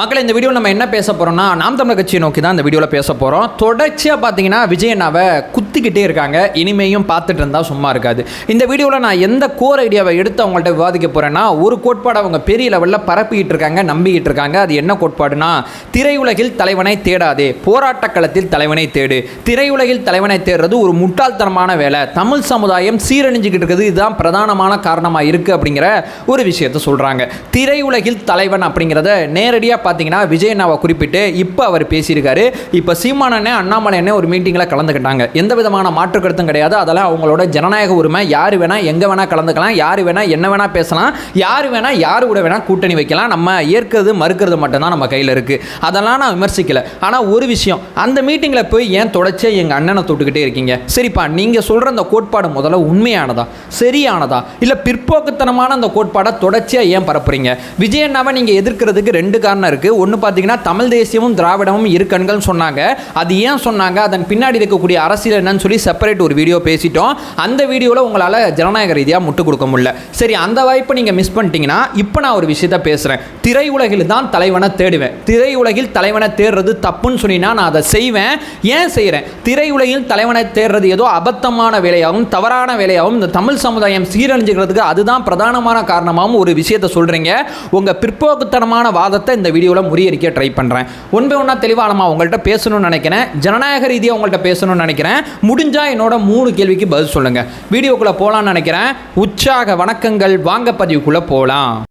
மக்கள் இந்த வீடியோ நம்ம என்ன பேச போகிறோம்னா நாம் தமிழ் கட்சியை நோக்கி தான் இந்த வீடியோவில் பேச போகிறோம் தொடர்ச்சியாக பார்த்தீங்கன்னா விஜயண்ணாவை குத்திக்கிட்டே இருக்காங்க. இனிமேயும் பார்த்துட்டு இருந்தால் சும்மா இருக்காது. இந்த வீடியோவில் நான் எந்த கோர் ஐடியாவை எடுத்து அவங்கள்ட்ட விவாதிக்க போகிறேன்னா ஒரு கோட்பாடு அவங்க பெரிய லெவலில் பரப்பிக்கிட்டு இருக்காங்க நம்பிக்கிட்டு இருக்காங்க. அது என்ன கோட்பாடுனா திரையுலகில் தலைவனை தேடாதே போராட்டக் களத்தில் தலைவனை தேடு. திரையுலகில் தலைவனை தேடுறது ஒரு முட்டாள்தனமான வேலை. தமிழ் சமுதாயம் சீரழிஞ்சுக்கிட்டு இருக்குது. இதுதான் பிரதானமான காரணமாக இருக்குது அப்படிங்கிற ஒரு விஷயத்தை சொல்கிறாங்க திரையுலகில் தலைவன் அப்படிங்கிறத நேரடியாக பார்த்தீங்கன்னா விஜய் அண்ணாவை குறிப்பிட்டு இப்போ அவர் பேசியிருக்காரு. இப்போ சீமானண்ணே அண்ணாமலை ஒரு மீட்டிங்கில் கலந்துக்கிட்டாங்க. எந்த விதமான மாற்று கருத்தும் கிடையாது. அதெல்லாம் அவங்களோட ஜனநாயக உரிமை. யார் வேணால் எங்கே வேணால் கலந்துக்கலாம். யார் வேணால் என்ன வேணால் பேசலாம். யார் வேணால் யார் கூட வேணால் கூட்டணி வைக்கலாம். நம்ம ஏற்கிறது மறுக்கிறது மட்டும்தான் நம்ம கையில் இருக்குது அதெல்லாம் நான் விமர்சிக்கல. ஆனால் ஒரு விஷயம் அந்த மீட்டிங்கில் போய் ஏன் தொடர்ச்சியாக எங்கள் அண்ணனை தொட்டுக்கிட்டே இருக்கீங்க? சரிப்பா நீங்கள் சொல்கிற அந்த கோட்பாடு முதல்ல உண்மையானதா? சரியானதா? இல்லை பிற்போக்குத்தனமான அந்த கோட்பாடை தொடர்ச்சியாக ஏன் பரப்புறீங்க? விஜயண்ணாவை நீங்கள் எதிர்க்கிறதுக்கு ரெண்டு காரணம் இருக்குது ஒன்று பார்த்தீங்கன்னா தமிழ் தேசியமும் திராவிடமும் இரு சொன்னாங்க. அது ஏன் சொன்னாங்க? அதன் பின்னாடி இருக்கக்கூடிய அரசியல் என்னன்னு சொல்லி செப்பரேட் ஒரு வீடியோ பேசிட்டோம். அந்த வீடியோவில் உங்களால் ஜனநாயக ரீதியாக முட்டு கொடுக்க முடியல. சரி அந்த வாய்ப்பை நீங்கள் மிஸ் பண்ணிட்டீங்கன்னா இப்போ நான் ஒரு விஷயத்த பேசுகிறேன் திரையுலகில் தான் தலைவனை தேடுவேன். திரையுலகில் தலைவனை தேடுறது தப்புன்னு சொன்னீங்கன்னா நான் அதை செய்வேன். ஏன் செய்கிறேன் திரையுலகில் தலைவனை தேடுறது ஏதோ அபத்தமான வேலையாகவும் தவறான வேலையாகவும் இந்த தமிழ் சமுதாயம் சீரழிஞ்சுக்கிறதுக்கு அதுதான் பிரதானமான காரணமாகவும் ஒரு விஷயத்தை சொல்கிறீங்க உங்கள் பிற்போக்குத்தனமான வாதத்தை இந்த வீடியோவில் முறியடிக்க ட்ரை பண்ணுறேன் ஒன்பது ஒன்றா தெளிவானமா உங்கள்கிட்ட பேசணும்னு நினைக்கிறேன். ஜனநாயக ரீதியாக உங்கள்கிட்ட பேசணும்னு நினைக்கிறேன். முடிஞ்சால் என்னோட மூணு கேள்விக்கு பதில் சொல்லுங்கள் வீடியோக்குள்ளே போகலான்னு நினைக்கிறேன். உற்சாக வணக்கங்கள். வாங்க பதிவுக்குள்ளே போகலாம்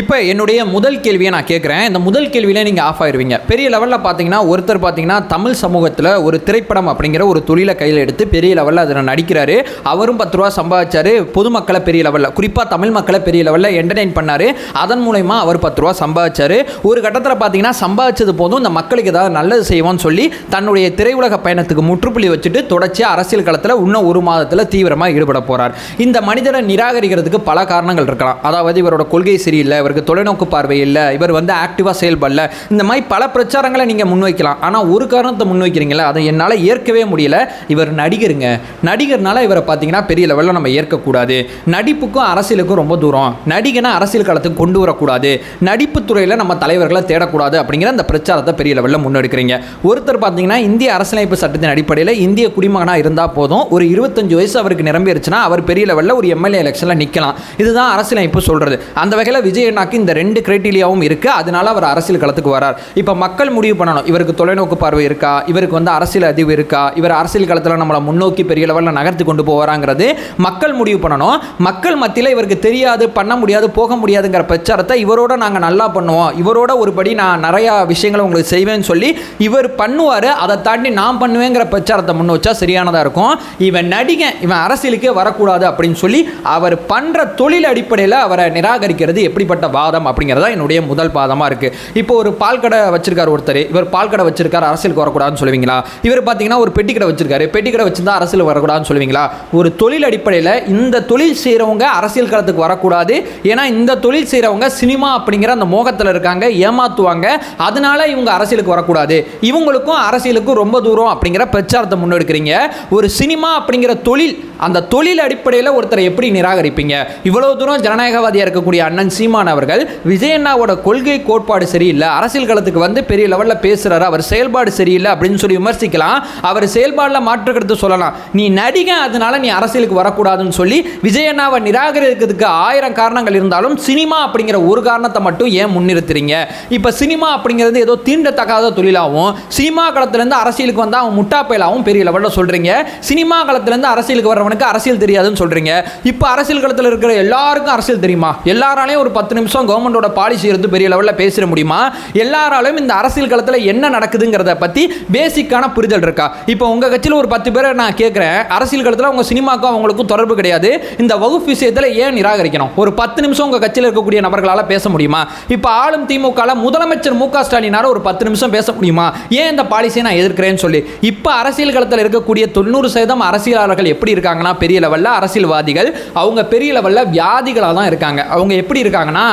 இப்போ என்னுடைய முதல் கேள்வியை நான் கேட்குறேன் இந்த முதல் கேள்வியிலே நீங்கள் ஆஃப் ஆயிருவீங்க. பெரிய லெவலில் பார்த்தீங்கன்னா ஒருத்தர் பார்த்தீங்கன்னா தமிழ் சமூகத்தில் ஒரு திரைப்படம் அப்படிங்கிற ஒரு தொழிலை கையில் எடுத்து பெரிய லெவலில் அதில் நடிக்கிறாரு. அவரும் பத்து ரூபா சம்பாதிச்சாரு. பொதுமக்களை பெரிய லெவலில் குறிப்பாக தமிழ் மக்களை பெரிய லெவலில் என்டர்டெயின் பண்ணார். அதன் மூலயமா அவர் பத்து ரூபா சம்பாதிச்சார். ஒரு கட்டத்தில் பார்த்தீங்கன்னா சம்பாதிச்சது போதும் இந்த மக்களுக்கு ஏதாவது நல்லது செய்வோம்னு சொல்லி தன்னுடைய திரையுலக பயணத்துக்கு முற்றுப்புள்ளி வச்சுட்டு தொடர்ச்சியாக அரசியல் களத்தில் இன்னும் ஒரு மாதத்தில் தீவிரமாக ஈடுபட போகிறார் இந்த மனிதரை நிராகரிக்கிறதுக்கு பல காரணங்கள் இருக்கலாம். அதாவது இவரோட கொள்கை சரியில்லை அவருக்கு தொலைநோக்கு பார்வை இல்லை இவர் வந்து ஆக்டிவாக செயல்படல. இந்த மாதிரி பல பிரச்சாரங்களை நீங்கள் முன்வைக்கலாம். ஆனால் ஒரு காரணத்தை முன்வைக்கிறீங்களா அதை என்னால் ஏற்கவே முடியல. இவர் நடிகருங்க. நடிகர்னால இவரை பார்த்தீங்கன்னா பெரிய லெவலில் நம்ம ஏற்கக்கூடாது. நடிப்புக்கும் அரசியலுக்கும் ரொம்ப தூரம். நடிகனை அரசியல் காலத்துக்கு கொண்டு வரக்கூடாது. நடிப்பு துறையில் நம்ம தலைவர்களை தேடக்கூடாது அப்படிங்கிற அந்த பிரச்சாரத்தை பெரிய லெவலில் முன்னெடுக்கிறீங்க. ஒருத்தர் பார்த்தீங்கன்னா இந்திய அரசியலமைப்பு சட்டத்தின் அடிப்படையில் இந்திய குடிமகனாக இருந்தால் போதும். ஒரு இருபத்தஞ்சு வயசு அவருக்கு நிரம்பிருச்சுன்னா அவர் பெரிய லெவலில் ஒரு எம்எல்ஏ எலெக்ஷனில் நிற்கலாம் இதுதான் அரசியலமைப்பு சொல்கிறது அந்த வகையில் விஜய் அண்ணாக்கு இந்த ரெண்டு கிரைட்டீரியாவும் இருக்குது அதனால அவர் அரசியல் களத்துக்கு வரார். இப்போ மக்கள் முடிவு பண்ணணும். இவருக்கு தொலைநோக்கு பார்வை இருக்கா? இவருக்கு வந்து அரசியல் அதிவு இருக்கா? இவர் அரசியல் களத்தில் நம்மளை முன்னோக்கி பெரிய லெவலில் நகர்த்தி கொண்டு போவாராங்கிறது மக்கள் முடிவு பண்ணணும். மக்கள் மத்தியில் இவருக்கு தெரியாது பண்ண முடியாது போக முடியாதுங்கிற பிரச்சாரத்தை இவரோட நாங்கள் நல்லா பண்ணுவோம். இவரோட ஒருபடி நான் நிறையா விஷயங்களை உங்களுக்கு செய்வேன்னு சொல்லி இவர் பண்ணுவார். அதை தாண்டி நான் பண்ணுவேங்கிற பிரச்சாரத்தை முன் வச்சா சரியானதாக இருக்கும். இவன் நடிகன் இவன் அரசியலுக்கே வரக்கூடாது அப்படின்னு சொல்லி அவர் பண்ணுற தொழில் அடிப்படையில் அவரை நிராகரிக்கிறது எப்படிப்பட்ட வாதம் அப்படிங்கிறதா என்னுடைய முதல் பாதமாக இருக்குது இப்போ ஒரு பால் கடை வச்சிருக்காரு ஒருத்தர். இவர் பால் கடை வச்சிருக்காரு அரசியலுக்கு வரக்கூடாதுன்னு சொல்லுவீங்களா? இவர் பார்த்தீங்கன்னா ஒரு பெட்டி கடை வச்சிருக்காரு. பெட்டி கடை வச்சிருந்தா அரசியல் வரக்கூடாதுன்னு சொல்லுவீங்களா? ஒரு தொழில் அடிப்படையில் இந்த தொழில் செய்கிறவங்க அரசியல் களத்துக்கு வரக்கூடாது. ஏன்னா இந்த தொழில் செய்கிறவங்க சினிமா அப்படிங்கிற அந்த மோகத்தில் இருக்காங்க ஏமாத்துவாங்க. அதனால இவங்க அரசியலுக்கு வரக்கூடாது. இவங்களுக்கும் அரசியலுக்கும் ரொம்ப தூரம் அப்படிங்கிற பிரச்சாரத்தை முன்னெடுக்கிறீங்க. ஒரு சினிமா அப்படிங்கிற தொழில் அந்த தொழில் அடிப்படையில் ஒருத்தரை எப்படி நிராகரிப்பீங்க? இவ்வளோ தூரம் ஜனநாயகவாதியாக இருக்கக்கூடிய அண்ணன் சீமான் அவர்கள் விஜயண்ணாவோட கொள்கை கோட்பாடு சரியில்லை அரசியல் களத்துக்கு வந்து பெரிய லெவலில் பேசுகிறாரு அவர் செயல்பாடு சரியில்லை அப்படின்னு சொல்லி விமர்சிக்கலாம். அவர் செயல்பாடில் மாற்றுக்கிறது சொல்லலாம். நீ நடிகன் அதனால நீ அரசியலுக்கு வரக்கூடாதுன்னு சொல்லி விஜயண்ணாவை நிராகரிக்கிறதுக்கு ஆயிரம் காரணங்கள் இருந்தாலும் சினிமா அப்படிங்கிற ஒரு காரணத்தை மட்டும் ஏன் முன்னிறுத்துறீங்க? இப்போ சினிமா அப்படிங்கிறது ஏதோ தீண்டத்தக்காத தொழிலாகவும் சினிமா களத்துலேருந்து அரசியலுக்கு வந்தால் அவன் முட்டாப்பயலாகவும் பெரிய லெவலில் சொல்கிறீங்க சினிமா களத்துலேருந்து அரசியலுக்கு வர்றவனுக்கு அரசியல் தெரியாதுன்னு சொல்கிறீங்க இப்போ அரசியல் களத்தில் இருக்கிற எல்லாருக்கும் அரசியல் தெரியுமா? எல்லாராலையும் ஒரு பத்து நிமிஷம் கவர்மெண்டோட பாலிசி இருந்து பெரிய லெவலில் பேசிட முடியுமா? எல்லாராலையும் இந்த அரசியல் களத்தில் என்ன நடக்குதுங்கிறத பற்றி பேசிக்கான புரிதல் இருக்கா? இப்போ உங்கள் கட்சியில் ஒரு பத்து பேரை நான் கேட்குறேன் அரசியல் களத்தில் உங்கள் சினிமாக்கும் அவங்களுக்கும் தொடர்பு கிடையாது. இந்த வகுப்பு விஷயத்தில் ஏன் நிராகரிக்கணும்? ஒரு பத்து நிமிஷம் உங்கள் கட்சியில் இருக்கக்கூடிய நபர்களால் பேச முடியுமா? இப்போ ஆளும் திமுகவில் முதலமைச்சர் மு க ஸ்டாலினால ஒரு பத்து நிமிஷம் பேச முடியுமா? ஏன் இந்த பாலிசியை நான் எதிர்க்கிறேன்னு சொல்லி? இப்போ அரசியல் களத்தில் இருக்கக்கூடிய தொண்ணூறு சதவீதம் அரசியலாளர்கள் எப்படி இருக்காங்கன்னா பெரிய லெவலில் அரசியல்வாதிகள். அவங்க பெரிய லெவலில் வியாதிகளாக தான் இருக்காங்க. அவங்க எப்படி இருக்காங்கன்னா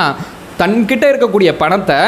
தன்கிட்ட இருக்கக்கூடிய பணத்தை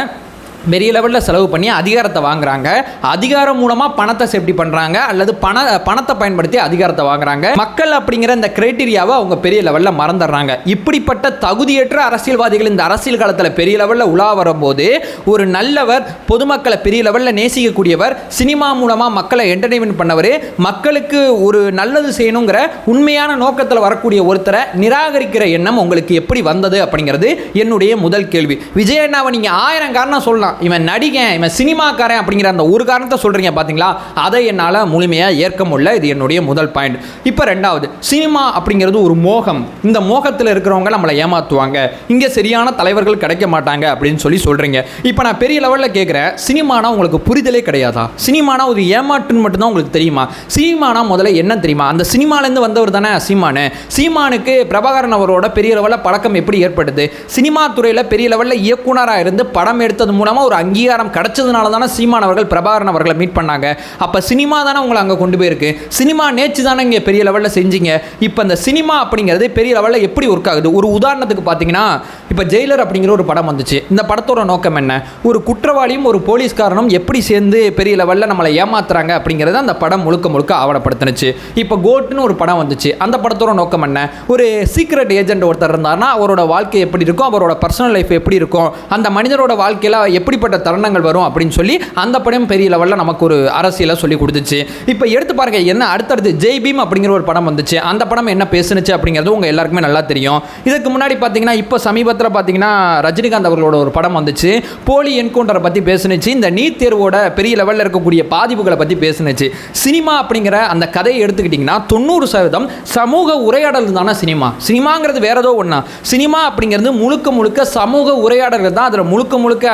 பெரிய லெவலில் செலவு பண்ணி அதிகாரத்தை வாங்குறாங்க. அதிகாரம் மூலமாக பணத்தை சேஃப்டி பண்ணுறாங்க அல்லது பண பணத்தை பயன்படுத்தி அதிகாரத்தை வாங்குறாங்க. மக்கள் அப்படிங்கிற இந்த கிரைட்டீரியாவை அவங்க பெரிய லெவலில் மறந்துடுறாங்க. இப்படிப்பட்ட தகுதியற்ற அரசியல்வாதிகள் இந்த அரசியல் காலத்தில் பெரிய லெவலில் உலா வரும்போது ஒரு நல்லவர் பொதுமக்களை பெரிய லெவலில் நேசிக்கக்கூடியவர் சினிமா மூலமாக மக்களை என்டர்டெயின்மெண்ட் பண்ணவர் மக்களுக்கு ஒரு நல்லது செய்யணுங்கிற உண்மையான நோக்கத்தில் வரக்கூடிய ஒருத்தரை நிராகரிக்கிற எண்ணம் உங்களுக்கு எப்படி வந்தது அப்படிங்கிறது என்னுடைய முதல் கேள்வி. விஜய் அண்ணாவை நீங்கள் ஆயிரம் காரணம் சொல்லலாம். இவன் நடிகன் இவன் சினிமாக்காரன் அப்படிங்கிற அந்த ஒரு காரணத்தை சொல்கிறீங்க பார்த்தீங்களா அதை என்னால் முழுமையாக ஏற்க முடியல. இது என்னுடைய முதல் பாயிண்ட் இப்போ ரெண்டாவது சினிமா அப்படிங்கிறது ஒரு மோகம். இந்த மோகத்தில் இருக்கிறவங்க நம்மளை ஏமாற்றுவாங்க இங்கே சரியான தலைவர்கள் கிடைக்க மாட்டாங்க அப்படின்னு சொல்லி சொல்கிறீங்க இப்போ நான் பெரிய லெவலில் கேட்குறேன் சினிமானா உங்களுக்கு புரிதலே கிடையாதா? சினிமானா ஒரு ஏமாற்றுன்னு மட்டும்தான் உங்களுக்கு தெரியுமா? சினிமானா முதல்ல என்ன தெரியுமா? அந்த சினிமாலேருந்து வந்தவர் தானே சீமானு. சீமானுக்கு பிரபாகரன் அவரோட பெரிய லெவலில் பழக்கம் எப்படி ஏற்படுது? சினிமா துறையில் பெரிய லெவலில் இயக்குனராக இருந்து படம் எடுத்தது மூலமாக ஒரு அங்கீகாரம் கிடச்சதுனால தானே சீமான் அவர்கள் பிரபாகரன் அவர்களை மீட் பண்ணாங்க. அப்போ சினிமா தானே உங்களை அங்கே கொண்டு போயிருக்கு? சினிமா நேச்சு தானே இங்கே பெரிய லெவலில் செஞ்சீங்க? இப்போ இந்த சினிமா அப்படிங்கிறது பெரிய லெவலில் எப்படி ஒர்க் ஆகுது? ஒரு உதாரணத்துக்கு பார்த்தீங்கன்னா இப்போ ஜெயிலர் அப்படிங்கிற ஒரு படம் வந்துச்சு. இந்த படத்தோட நோக்கம் என்ன? ஒரு குற்றவாளியும் ஒரு போலீஸ்காரனும் எப்படி சேர்ந்து பெரிய லெவலில் நம்மளை ஏமாத்துறாங்க அப்படிங்கிறத அந்த படம் முழுக்க முழுக்க ஆவணப்படுத்தினுச்சு. இப்போ கோட்னு ஒரு படம் வந்துச்சு. அந்த படத்தோட நோக்கம் என்ன? ஒரு சீக்ரெட் ஏஜென்ட் ஒருத்தர் இருந்தார்னா அவரோட வாழ்க்கை எப்படி இருக்கும்? அவரோட பர்சனல் லைஃப் எப்படி இருக்கும்? அந்த மனிதரோட வாழ்க்கையில் எப்படி எப்படிப்பட்ட தருணங்கள் வரும் அப்படின்னு சொல்லி அந்த படம் பெரிய லெவலில் நமக்கு ஒரு அரசியலை சொல்லி கொடுத்துச்சு. இப்போ எடுத்து பாருங்க என்ன அடுத்தடுத்து ஜெய் பீம் அப்படிங்கிற ஒரு படம் வந்துச்சு. அந்த படம் என்ன பேசுனுச்சு அப்படிங்கிறது உங்கள் எல்லாருக்குமே நல்லா தெரியும். இதுக்கு முன்னாடி பார்த்தீங்கன்னா இப்போ சமீபத்தில் பார்த்தீங்கன்னா ரஜினிகாந்த் அவர்களோட ஒரு படம் வந்துச்சு. போலி என்கவுண்டரை பற்றி பேசுனுச்சு. இந்த நீட் தேர்வோட பெரிய லெவலில் இருக்கக்கூடிய பாதிப்புகளை பற்றி பேசுனுச்சு. சினிமா அப்படிங்கிற அந்த கதையை எடுத்துக்கிட்டிங்கன்னா தொண்ணூறு சதவீதம் சமூக உரையாடல் தானே சினிமா. சினிமாங்கிறது வேற ஏதோ ஒன்றா சினிமா அப்படிங்கிறது முழுக்க முழுக்க சமூக உரையாடல்கள் தான். அதில் முழுக்க முழுக்க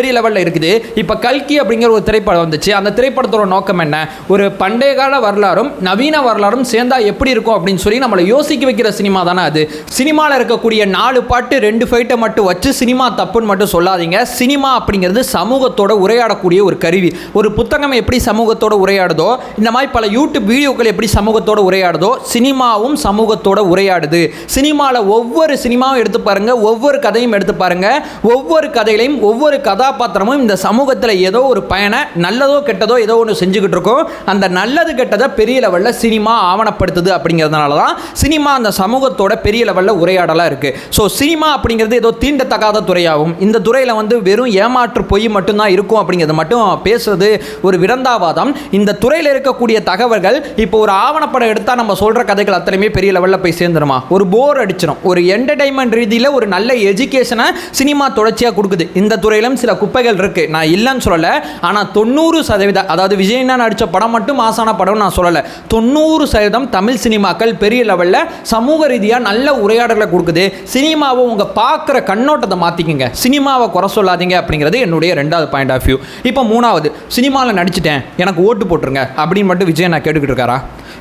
பெரிய லெவலில் இருக்குது. இப்போ கல்கி அப்படிங்கிற ஒரு திரைப்படம் வந்துச்சு. அந்த திரைப்படத்தோட நோக்கம் என்ன? ஒரு பண்டைய கால வரலாறும் நவீன வரலாறும் சேர்ந்தா எப்படி இருக்கும் அப்படின்னு சொல்லி நம்மளை யோசிக்க வைக்கிற சினிமா தானே அது. சினிமாவில் இருக்கக்கூடிய நாலு பாட்டு ரெண்டு ஃபைட்டை மட்டும் வச்சு சினிமா தப்புன்னு மட்டும் சொல்லாதீங்க. சினிமா அப்படிங்கிறது சமூகத்தோட உரையாடக்கூடிய ஒரு கருவி. ஒரு புத்தகம் எப்படி சமூகத்தோட உரையாடுதோ இந்த மாதிரி பல யூடியூப் வீடியோக்கள் எப்படி சமூகத்தோட உரையாடுதோ சினிமாவும் சமூகத்தோட உரையாடுது. சினிமாவில் ஒவ்வொரு சினிமாவும் எடுத்து பாருங்க ஒவ்வொரு கதையும் எடுத்து பாருங்க ஒவ்வொரு கதையிலையும் ஒவ்வொரு கதை கதாபாத்திரமும் இந்த சமூகத்தில் ஏதோ ஒரு பயனை நல்லதோ கெட்டதோ ஏதோ ஒன்று செஞ்சுக்கிட்டு இருக்கோம். அந்த நல்லது கெட்டதை பெரிய லெவலில் சினிமா ஆவணப்படுத்துது அப்படிங்கிறதுனால தான் சினிமா அந்த சமூகத்தோட பெரிய லெவலில் உரையாடலாக இருக்குது ஸோ சினிமா அப்படிங்கிறது ஏதோ தீண்டத்தகாத துறையாகும். இந்த துறையில் வந்து வெறும் ஏமாற்று பொய் மட்டும்தான் இருக்கும் அப்படிங்கிறது மட்டும் பேசுறது ஒரு விடந்தாவாதம். இந்த துறையில் இருக்கக்கூடிய தகவல்கள் இப்போ ஒரு ஆவணப்படம் எடுத்தால் நம்ம சொல்கிற கதைகள் அத்தனையுமே பெரிய லெவலில் போய் சேர்ந்துருமா? ஒரு போர் அடிச்சிடும் ஒரு என்டர்டைன்மெண்ட் ரீதியில் ஒரு நல்ல எஜுகேஷனை சினிமா தொடர்ச்சியாக கொடுக்குது. இந்த துறையிலும் சில குப்பைகள் இருக்குது நான் இல்லைன்னு சொல்லலை. ஆனால் தொண்ணூறு சதவீதம் அதாவது விஜயண்ணா நடித்த படம் மட்டும் மாசான படம் நான் சொல்லலை. தொண்ணூறு சதவீதம் தமிழ் சினிமாக்கள் பெரிய லெவலில் சமூக ரீதியாக நல்ல உரையாடலை கொடுக்குது. சினிமாவை உங்கள் பார்க்குற கண்ணோட்டத்தை மாற்றிக்கங்க சினிமாவை குறை சொல்லாதீங்க அப்படிங்கிறது என்னுடைய ரெண்டாவது பாயிண்ட் ஆஃப் வியூ இப்போ மூணாவது சினிமாவில் நடிச்சிட்டேன். எனக்கு ஓட்டு போட்டுருங்க அப்படின்னு மட்டும் விஜய் நான் கேட்டுக்கிட்டு இருக்காரா?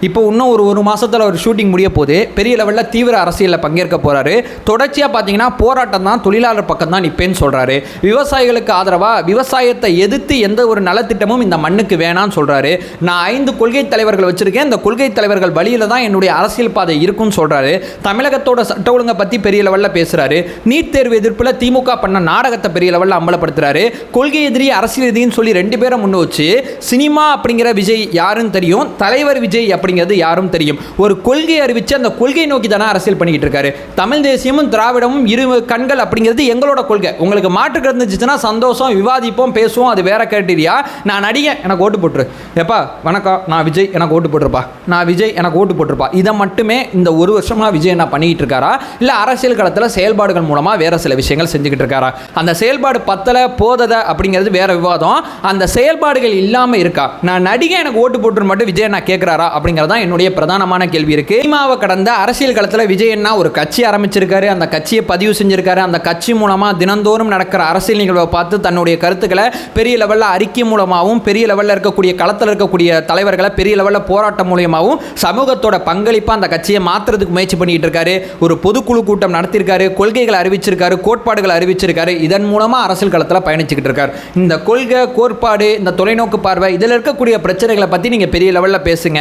இப்போ இன்னும் ஒரு ஒரு மாதத்தில் ஒரு ஷூட்டிங் முடிய போது பெரிய லெவலில் தீவிர அரசியலில் பங்கேற்க போகிறாரு தொடர்ச்சியாக பார்த்தீங்கன்னா போராட்டம் தான் தொழிலாளர் பக்கம் தான் நிற்பேன்னு சொல்கிறாரு விவசாயிகளுக்கு ஆதரவாக விவசாயத்தை எதிர்த்து எந்த ஒரு நலத்திட்டமும் இந்த மண்ணுக்கு வேணாம்னு சொல்கிறாரு நான் ஐந்து கொள்கை தலைவர்கள் வச்சுருக்கேன். இந்த கொள்கை தலைவர்கள் வழியில தான் என்னுடைய அரசியல் பாதை இருக்கும்னு சொல்கிறாரு தமிழகத்தோட சட்ட ஒழுங்கை பற்றி பெரிய லெவலில் பேசுகிறாரு நீட் தேர்வு எதிர்ப்பில் திமுக பண்ண நாடகத்தை பெரிய லெவலில் அம்பலப்படுத்துறாரு. கொள்கை எதிரி அரசியல் எதிரின்னு சொல்லி ரெண்டு பேரை முன்ன வச்சு சினிமா அப்படிங்கிற விஜய் யாருன்னு தெரியும்? தலைவர் விஜய் அப்படிங்கிறது யாரும் தெரியும். ஒரு கொள்கை அறிவித்து அந்த கொள்கை நோக்கி தானே அரசியல் பண்ணிக்கிட்டு இருக்காரு. தமிழ் தேசியமும் திராவிடமும் இரு கண்கள் அப்படிங்கிறது எங்களோட கொள்கை. உங்களுக்கு மாற்று கிடந்துச்சுன்னா சந்தோஷம் விவாதிப்போம் பேசுவோம் அது வேற கேட்டீரியா? நான் நடிகன் எனக்கு ஓட்டு போட்டுரு. எப்பா வணக்கம் நான் விஜய் எனக்கு ஓட்டு போட்டிருப்பா. நான் விஜய் எனக்கு ஓட்டு போட்டிருப்பா. இதை மட்டுமே இந்த ஒரு வருஷமாக விஜய் என்ன பண்ணிக்கிட்டு இருக்காரா? இல்லை அரசியல் களத்தில் செயல்பாடுகள் மூலமாக வேற சில விஷயங்கள் செஞ்சுக்கிட்டு இருக்காரா? அந்த செயல்பாடு பத்தலை போதத அப்படிங்கிறது வேற விவாதம். அந்த செயல்பாடுகள் இல்லாமல் இருக்கா? நான் நடிகை எனக்கு ஓட்டு போட்டு மட்டும் விஜய் நான் கேட்குறாரா அப்படிங்கிறது தான் என்னுடைய பிரதானமான கேள்வி இருக்கு. சினிமாவை கடந்த அரசியல் களத்தில் விஜய் என்ன ஒரு கட்சி ஆரம்பிச்சிருக்காரு. அந்த கட்சியை பதிவு செஞ்சிருக்காரு. அந்த கட்சி மூலமாக தினந்தோறும் நடக்கிற அரசியல் நிகழ்வை பார்த்து தன்னுடைய கருத்துக்களை பெரிய லெவலில் அறிக்கை மூலமாகவும் பெரிய லெவலில் இருக்கக்கூடிய களத்தில் இருக்கக்கூடிய தலைவர்களை பெரிய லெவலில் போராட்டம் மூலியமாகவும் சமூகத்தோட பங்களிப்பாக அந்த கட்சியை மாற்றுறதுக்கு முயற்சி பண்ணிட்டு இருக்காரு. ஒரு பொதுக்குழு கூட்டம் நடத்தியிருக்காரு கொள்கைகளை அறிவிச்சிருக்காரு. கோட்பாடுகளை அறிவிச்சிருக்காரு. இதன் மூலமாக அரசியல் களத்தில் பயணிச்சுக்கிட்டு இருக்காரு. இந்த கொள்கை கோட்பாடு இந்த தொலைநோக்கு பார்வை இதில் இருக்கக்கூடிய பிரச்சனைகளை பற்றி நீங்கள் பெரிய லெவலில் பேசுங்க.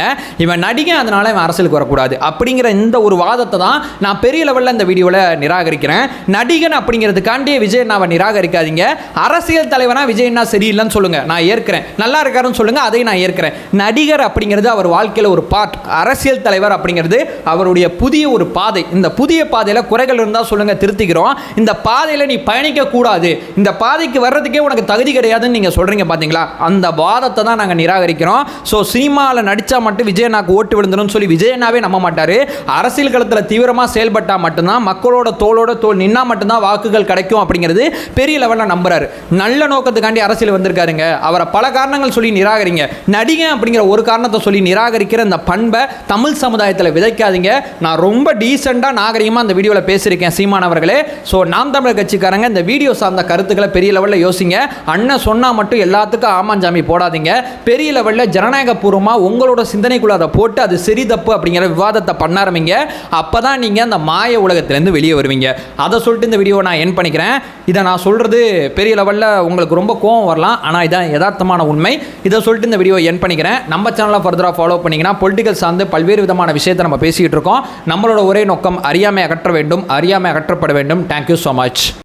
இவன் நடிகன் அதனால் இவன் அரசியலுக்கு வரக்கூடாது. அப்படிங்கிற இந்த ஒரு வாதத்தை தான் நான் பெரிய லெவலில் இந்த வீடியோவில் நிராகரிக்கிறேன். நடிகன் அப்படிங்கிறதுக்காண்டியே விஜய் அண்ணாவை நிராகரிக்காதீங்க. அரசியல் தலைவனா விஜய் சரியில்லைன்னு சொல்லுங்கள் நான் ஏற்கிறேன். நல்லா இருக்காருன்னு சொல்லுங்கள் அதையும் நான் ஏற்கிறேன். நடிகர் அப்படிங்கிறது அவர் வாழ்க்கையில் ஒரு பார்ட் அரசியல் தலைவர் அப்படிங்கிறது அவருடைய புதிய ஒரு பாதை. இந்த புதிய பாதையில் குறைகள் இருந்தால் சொல்லுங்கள் திருத்திக்கிறோம். இந்த பாதையில் நீ பயணிக்கக்கூடாது இந்த பாதைக்கு வர்றதுக்கே உனக்கு தகுதி கிடையாதுன்னு நீங்கள் சொல்கிறீங்க பார்த்தீங்களா அந்த வாதத்தை தான் நாங்கள் நிராகரிக்கிறோம். ஸோ சினிமாவில் நடித்தா மட்டும் விஜயண்ணாக்கு ஓட்டு விழுந்துடும் சொல்லி விஜயண்ணாவே நம்ப மாட்டார். அரசியல் களத்தில் தீவிரமாக செயல்பட்டால் மட்டும்தான் மக்களோட தோளோட தோல் நின்னா மட்டும்தான் வாக்குகள் கிடைக்கும் அப்படிங்கிறது பெரிய லெவலில் நம்புறாரு. நல்ல நோக்கத்துக்காண்டி அரசியல் வந்திருக்காருங்க. அவரை பல காரணங்கள் சொல்லி நிராகரிங்க. நடிகன் அப்படிங்கிற ஒரு காரணத்தை சொல்லி நிராகரிக்கிற இந்த பண்பை தமிழ் சமுதாயத்தில் விதைக்காதீங்க. நான் ரொம்ப டீசெண்டாக நாகரிகமாக அந்த வீடியோவில் பேசியிருக்கேன் சீமான் அவர்களே. ஸோ நாம் தமிழர் கட்சிக்காரங்க இந்த வீடியோ சார்ந்த கருத்துக்களை பெரிய லெவலில் யோசிங்க. அண்ணன் சொன்னால் மட்டும் எல்லாத்துக்கும் ஆமாஞ்சாமி போடாதீங்க. பெரிய லெவலில் ஜனநாயகபூர்வமாக உங்களோட சிந்தனைக்குள்ள அதை போட்டு அது சரி தப்பு அப்படிங்கிற விவாதத்தை பண்ண ஆரம்பிங்க. அப்போ தான் நீங்கள் அந்த மாய உலகத்துலேருந்து வெளியே வருவீங்க. அதை சொல்லிட்டு இந்த வீடியோவை நான் என் பண்ணிக்கிறேன். இதை நான் சொல்கிறது பெரிய லெவலில் உங்களுக்கு ரொம்ப கோவம் வரலாம். ஆனால் இதான் யதார்த்தமான உண்மை. இதை சொல்லிட்டு இந்த வீடியோ என் பண்ணிக்கிறேன். நம்ம சேனலை ஃபர்தராக ஃபாலோ பண்ணிங்கன்னா பொலிட்டிக்கல் சார்ந்து பல்வேறு விதமான விஷயத்தை நம்ம பேசிக்கிட்டு இருக்கோம். நம்மளோட ஒரே நோக்கம் அறியாமை அகற்ற வேண்டும். அறியாமை அகற்றப்பட வேண்டும். Thank you so much